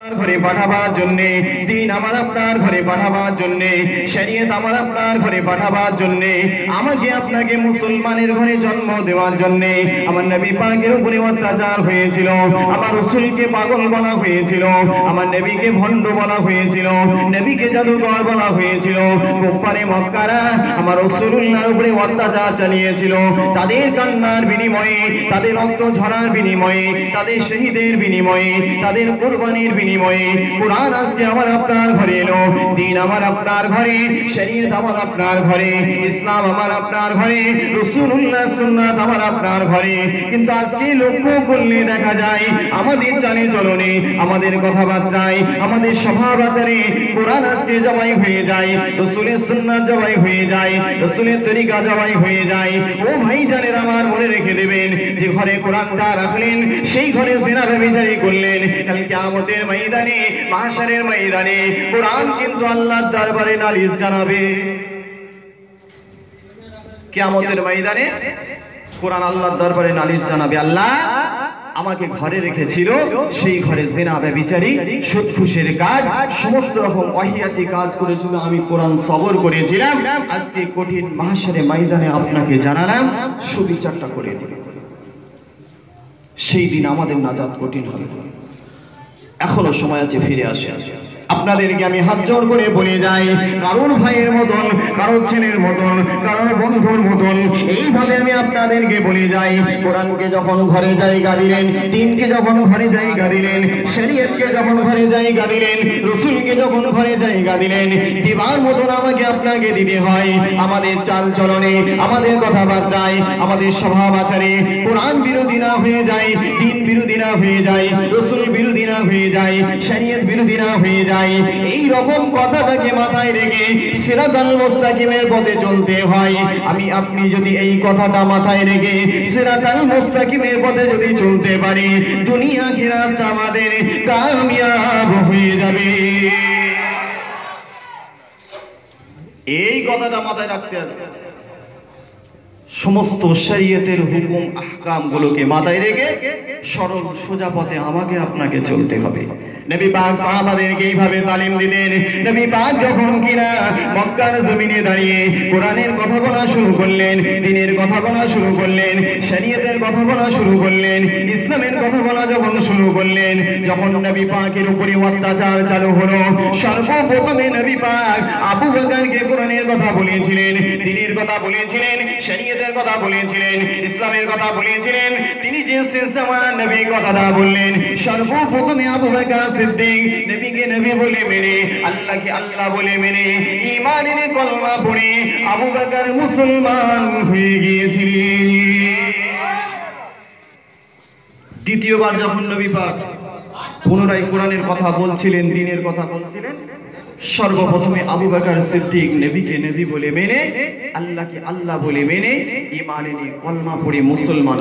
ঘরে পাঠাবার জন্যে, দিন আমার আপনার ঘরে পাঠাবার জন্যে, শরীয়ত আমার আপনার ঘরে পাঠাবার জন্যে, আমাকে আপনাকে মুসলমানের ঘরে জন্ম দেওয়ার জন্যে, আমার নবী পাকের উপরে অত্যাচার হয়েছিল, আমার রসুলকে পাগল বলা হয়েছিল, আমার নবীকে ভণ্ড বলা হয়েছিল, নবীকে জাদুকর বলা হয়েছিল গোপারে মক্কারা আমার রসুল্লাহর উপরে অত্যাচার চালিয়েছিল, তাদের কান্নার বিনিময়ে, তাদের রক্ত ঝরার বিনিময়ে, তাদের শহীদের বিনিময়ে, তাদের কোরবানির বিনিময়ে কোরআন আজকে আমার আপনার ঘরে এলো। দিন আমার আপনার ঘরে, শরীয়ত আমার আপনার ঘরে, ইসলাম আমার আপনার ঘরে রসুল্লাহ সুন্নাত আমার আপনার ঘরে। কিন্তু আজকে লক্ষ্য করলে দেখা যায়, আমাদের চালে চলনে, আমাদের কথাবার্তায়, আমাদের স্বভাব আচারে কোরআন আজকে জবাই হয়ে যায়, রসুলের সুন্নাত জবাই হয়ে যায়, রসুলের তরিকা জবাই হয়ে যায়। ও ভাই জানের আমার মনে রেখে দেবেন, যে ঘরে কোরআনটা রাখলেন, সেই ঘরে জেনা ব্যবচারী করলেন। কালকে আমাদের ময়দানে মাহাসারের ময়দানে। কোরআন কিন্তু আল্লাহর দরবারে নালিশ জানাবে। কিয়ামতের ময়দানে কোরআন আল্লাহর দরবারে নালিশ জানাবে, আল্লাহ আমাকে ঘরে রেখেছিল, সেই ঘরে জেনা ব্যবিচারী সুদফুসের কাজ, সমস্ত রকম অহিয়াতি কাজ করেছিল আমি কোরআন সবর করেছিলাম। আজকে কঠিন মাহাসারে ময়দানে আপনাকে জানালাম, সুবিচারটা করে দিল সেই দিন আমাদের নাজাত কঠিন হবে। এখনও সময় আছে, ফিরে আসে। আপনাদেরকে আমি হাত জোর করে বলে যাই, কারোর ভাইয়ের মতন, কারোর ছেলের মতন, কারোর বন্ধুর মতন, এইভাবে আমি আপনাদেরকে বলে যাই, কোরআনকে যখন ঘরে জায়গা দিলেন, দিনকে যখন ঘরে জায়গা দিলেন, শরীয়তকে যখন ঘরে জায়গা দিলেন, রসুলকে যখন ঘরে জায়গা দিলেন, দিবার মতন আমাকে আপনাকে দিতে হয়, আমাদের চাল চলনে, আমাদের কথাবার্তায়, আমাদের স্বভাব আচারে, কোরআন বিরোধী না হয়ে যায়, দিন বিরোধী না হয়ে যায়, রসুল বিরোধী না হয়ে যায়, শরীয়ত বিরোধী না হয়ে যায়। এই রকম কথাটাকে মাথায় রেখে সিরাতাল মুস্তাকিমের পথে চলতে হয়। আমি, আপনি যদি এই কথাটা মাথায় রেখে সিরাতাল মুস্তাকিমের পথে যদি চলতে পারি, দুনিয়া খেরাত আমাদের কামিয়াব হয়ে যাবে। এই কথাটা মাথায় রাখতে হবে। সমস্ত শরীয়তের হুকুম আহকাম গুলোকে মাথায় রেখে সরল সোজা পথে আমাকে আপনাকে চলতে হবে। নবী পাক সাহাবাদেরকে এইভাবে তালিম দিলেন নবী পাক যখন কিনা মক্কার জমিনে দাঁড়িয়ে কোরআনের কথা বলা শুরু করলেন, দিনের কথা বলা শুরু করলেন, শরীয়তের কথা বলা শুরু করলেন, ইসলামের কথা বলা যখন শুরু করলেন, যখন নবী পাকের উপরে অত্যাচার চালু হলো, সর্বপ্রথমে নবী পাক আবু বকরকে কোরআনের কথা বলেছিলেন, দিনের কথা বলেছিলেন, শরীয়তের কথা বলেছিলেন, ইসলামের কথা বলেছিলেন, তিনি যে শেষ জামানার নবী কথাটা বললেন, সর্বপ্রথমে আবু বকর সিদ্দিক নবীকে নবী বলে মেনে, আল্লাহকে আল্লাহ বলে মেনে ঈমানের কলমা পড়ে আবু বকর মুসলমান হয়ে গিয়েছিলেন। দ্বিতীয়বার যখন নবী পাক পুনরায় কোরআনের কথা বলছিলেন, দিনের কথা বলছিলেন, সর্বপ্রথমে আবু বকর সিদ্দিক নবীকে নবী বলে মেনে, আল্লাহকে আল্লাহ বলে মেনে ইমান কলমা পড়ে মুসলমান